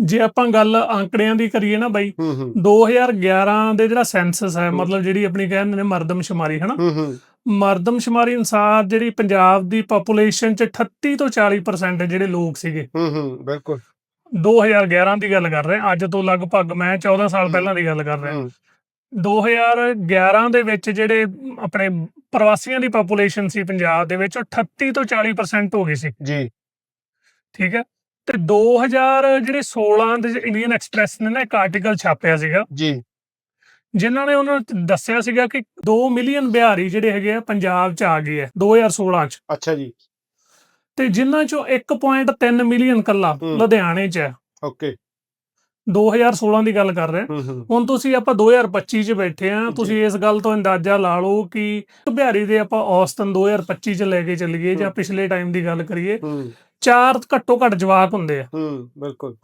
ਜੇ ਆਪਾਂ ਗੱਲ ਆંકੜਿਆਂ ਦੀ ਕਰੀਏ ਨਾ ਬਾਈ ਹੂੰ ਹੂੰ। 2011 ਦੇ ਜਿਹੜਾ ਸੈਂਸਸ ਹੈ। ਮਤਲਬ ਜਿਹੜੀ ਆਪਣੀ ਕਹਿੰਦੇ ਨੇ ਮਰਦਮਸ਼ੁਮਾਰੀ ਹਨਾ? ਮਰਦਮਸ਼ੁਮਾਰੀ ਅਨੁਸਾਰ ਜਿਹੜੀ ਪੰਜਾਬ ਦੀ ਪੋਪੂਲੇਸ਼ਨ ਚ 38 ਤੋਂ 40% ਜਿਹੜੇ ਲੋਕ ਸੀਗੇ। ਹੂੰ ਹੂੰ ਬਿਲਕੁਲ। 2011 ਦੀ ਗੱਲ ਕਰ ਰਹੇ ਅੱਜ ਤੋਂ ਲਗਭਗ ਮੈਂ 14 ਸਾਲ ਪਹਿਲਾਂ ਦੀ ਗੱਲ ਕਰ ਰਿਹਾ। ਹੂੰ। 2011 ਦੇ ਵਿੱਚ ਜਿਹੜੇ ਆਪਣੇ ਪ੍ਰਵਾਸੀਆਂ ਦੀ ਪੋਪੂਲੇਸ਼ਨ ਸੀ ਪੰਜਾਬ ਦੇ ਵਿੱਚ ਉਹ 38 ਤੋਂ 40% ਹੋ ਗਈ ਸੀ। ਜੀ। ਠੀਕ ਹੈ? ਤੇ 2000 ਜਿਹੜੇ 16 ਦੇ ਇੰਡੀਅਨ ਐਕਸਪ੍ਰੈਸ ਨੇ ਨਾ ਇੱਕ ਆਰਟੀਕਲ ਛਾਪਿਆ ਸੀਗਾ। ਜੀ। ਜਿਨ੍ਹਾਂ ਨੇ ਉਹਨਾਂ ਨੂੰ ਦੱਸਿਆ ਸੀਗਾ ਕਿ 2 ਮਿਲੀਅਨ ਬਿਹਾਰੀ ਜਿਹੜੇ ਹੈਗੇ ਆ ਪੰਜਾਬ ਚ ਆ ਗਏ ਆ 2016 ਚ। ਅੱਛਾ ਜੀ। ਤੇ ਜਿਨ੍ਹਾਂ ਚੋਂ 1.3 ਮਿਲੀਅਨ ਕੱਲਾ। ਲੁਧਿਆਣੇ ਚ ਹੈ ਓਕੇ। 2016 ਦੀ ਗੱਲ ਕਰ ਰਹੇ ਹੁਣ ਤੁਸੀਂ ਆਪਾਂ 2025 ਚ ਬੈਠੇ ਆ। ਤੁਸੀਂ ਇਸ ਗੱਲ ਤੋਂ ਅੰਦਾਜ਼ਾ ਲਾ ਲਓ ਕਿ ਬਿਹਾਰੀ ਦੇ ਆਪਾਂ ਔਸਤਨ 2025 ਚ ਲੈ ਕੇ ਚੱਲੀਏ ਜਾਂ। ਪਿਛਲੇ ਟਾਈਮ ਦੀ ਗੱਲ ਕਰੀਏ ਚਾਰ ਘੱਟੋ ਘੱਟ ਜਵਾਕ ਹੁੰਦੇ ਆ। ਹੂੰ ਬਿਲਕੁਲ।